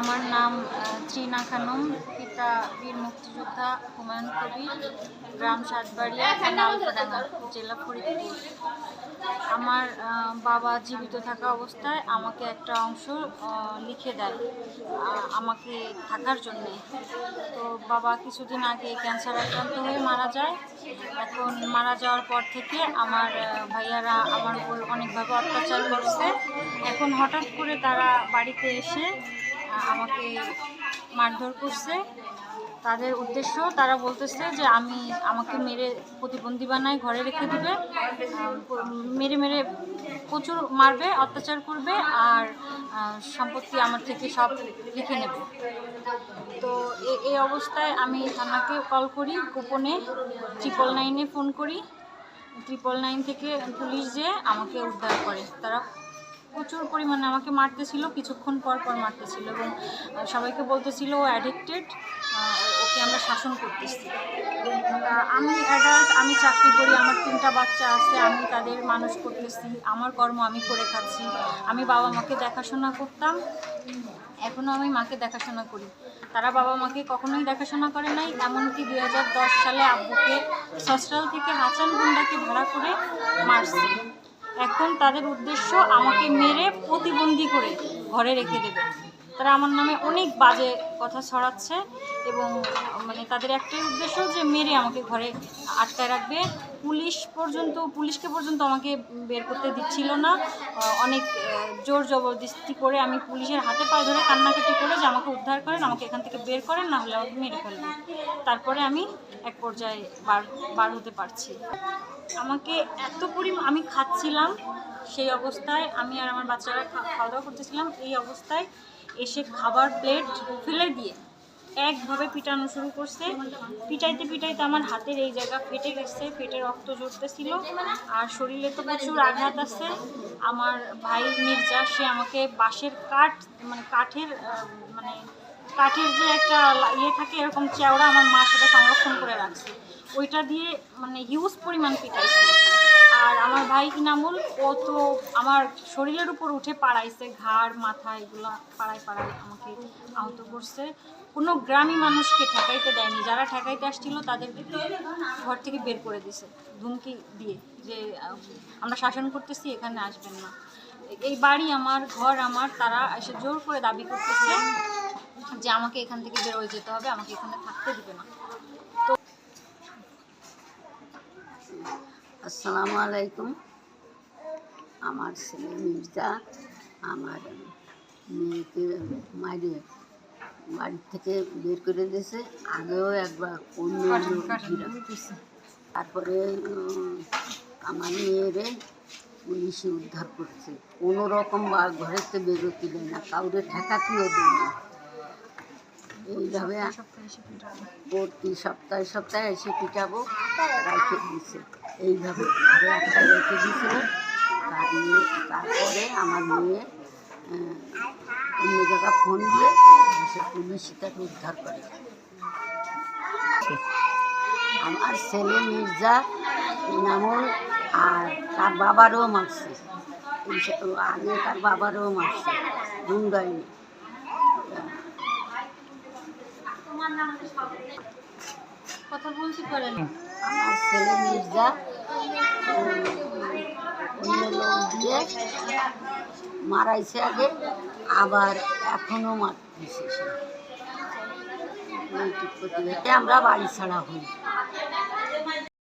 আমার নাম ত্রিনা খানম, পিতা বীর মুক্তিযোদ্ধা হুমায়ুন কবির, গ্রাম সাতবাড়িয়া নালফাডাঙ্গা জেলা ফরিদপুর। আমার বাবা জীবিত থাকা অবস্থায় আমাকে একটা অংশ লিখে দেয় আমাকে থাকার জন্যে। তো বাবা কিছুদিন আগে ক্যান্সার আক্রান্ত হয়ে মারা যায়। এখন মারা যাওয়ার পর থেকে আমার ভাইয়ারা আমার উপর অনেকভাবে অত্যাচার করছে। এখন হঠাৎ করে তারা বাড়িতে এসে আমাকে মারধর করছে। তাদের উদ্দেশ্য, তারা বলতেছে যে আমি আমাকে মেরে প্রতিবন্ধী বানায়, ঘরে রেখে দেবে। মেরে মেরে প্রচুর মারবে, অত্যাচার করবে আর সম্পত্তি আমার থেকে সব লিখে নেবে। তো এই অবস্থায় আমি থানাকে কল করি, গোপনে ট্রিপল নাইনে ফোন করি। ট্রিপল নাইন থেকে পুলিশ যে আমাকে উদ্ধার করে। তারা প্রচুর পরিমাণে আমাকে মারতেছিল, কিছুক্ষণ পর পর মারতেছিল এবং সবাইকে বলতেছিল ও অ্যাডিক্টেড ওকে আমরা শাসন করতেছি। আমি অ্যাডাল্ট আমি চাকরি করি, আমার তিনটা বাচ্চা আছে, আমি তাদের মানুষ করতেছি, আমার কর্ম আমি করে খাচ্ছি, আমি বাবা মাকে দেখাশোনা করতাম এখনও আমি মাকে দেখাশোনা করি। তারা বাবা মাকে কখনোই দেখাশোনা করে নাই, এমনকি দুই হাজার দশ সালে আব্বুকে সস্ট্রাল থেকে হাসান গুন্ডাকে ভাড়া করে মারছে। এখন তাদের উদ্দেশ্য আমাকে মেরে প্রতিবন্ধী করে ঘরে রেখে দেবে। তারা আমার নামে অনেক বাজে কথা ছড়াচ্ছে এবং মানে তাদের একটাই উদ্দেশ্য যে মেরে আমাকে ঘরে আটকায় রাখবে। পুলিশ পর্যন্ত, পুলিশকে পর্যন্ত আমাকে বের করতে দিচ্ছিল না। অনেক জোর জবরদস্তি করে আমি পুলিশের হাতে পায়ে ধরে কান্নাকাটি করে যে আমাকে উদ্ধার করেন, আমাকে এখান থেকে বের করেন, না হলে আমাকে মেরে ফেলবেন। তারপরে আমি এক পর্যায়ে বার বার হতে পারছি। আমাকে এত পরিমাণ আমি খাচ্ছিলাম সেই অবস্থায়, আমি আর আমার বাচ্চারা খাওয়া দাওয়া করতেছিলাম, এই অবস্থায় এসে খাবার প্লেট ফেলে দিয়ে একভাবে পিটানো শুরু করছে। পিটাইতে পিটাইতে আমার হাতের এই জায়গা ফেটে গেছে, ফেটে রক্ত ঝরতেছিল। আর শরীরে তো প্রচুর আঘাত আছে। আমার ভাই মির্জা, সে আমাকে বাঁশের কাঠ মানে কাঠের মানে কাঠের যে একটা ইয়ে থাকে, এরকম চেওড়া আমার মা সেটা সংরক্ষণ করে রাখছে। ওইটা দিয়ে মানে হিউজ পরিমাণ পিটাইছে। আর আমার ভাই ইনামুল, ও তো আমার শরীরের উপর উঠে পাড়াইছে, ঘাড়, মাথা, এগুলো পাড়ায় পাড়ায় আমাকে আহত করছে। কোনো গ্রামী মানুষকে ঠেকাইতে দেয়নি। যারা ঠেকাইতে আসছিল তাদেরকে ঘর থেকে বের করে দিছে, ধুমকি দিয়ে যে আমরা শাসন করতেছি, এখানে আসবেন না। এই বাড়ি আমার, ঘর আমার, তারা এসে জোর করে দাবি করতেছে যে আমাকে এখান থেকে বেরোয় যেতে হবে, আমাকে এখানে থাকতে দিবে না। আসসালামু আলাইকুম। আমার ছেলে মির্জা আমার মেয়েকে মাইরে বাড়ি থেকে বের করে দিয়েছে। আগেও একবার অন্য তারপরে আমার মেয়েরে পুলিশে উদ্ধার করছে। কোনো রকম বা ঘরেতে বেরোতে দেয় না কাউরে ঠেকাতেও দেয় না। এইভাবে প্রতি সপ্তাহে সপ্তাহে। এসে পিটাবো রেখে দিয়েছে। এইভাবে একটা রেখে দিয়েছিল। তার মেয়ে তারপরে আমার মেয়ে অন্য জায়গা ফোন দিয়ে সে পুলিশ তাকে উদ্ধার করে। আমার ছেলে মির্জা ইনামুল আর তার বাবারও মারছে আগে তার বাবারও মারছে গুন্ডাইনি। কথা বলতে পারেন। আমার ছেলে মির্জা দিয়ে মারাইছে আগে আবার এখনও মারতেছে আমরা বাড়ি ছাড়া হই।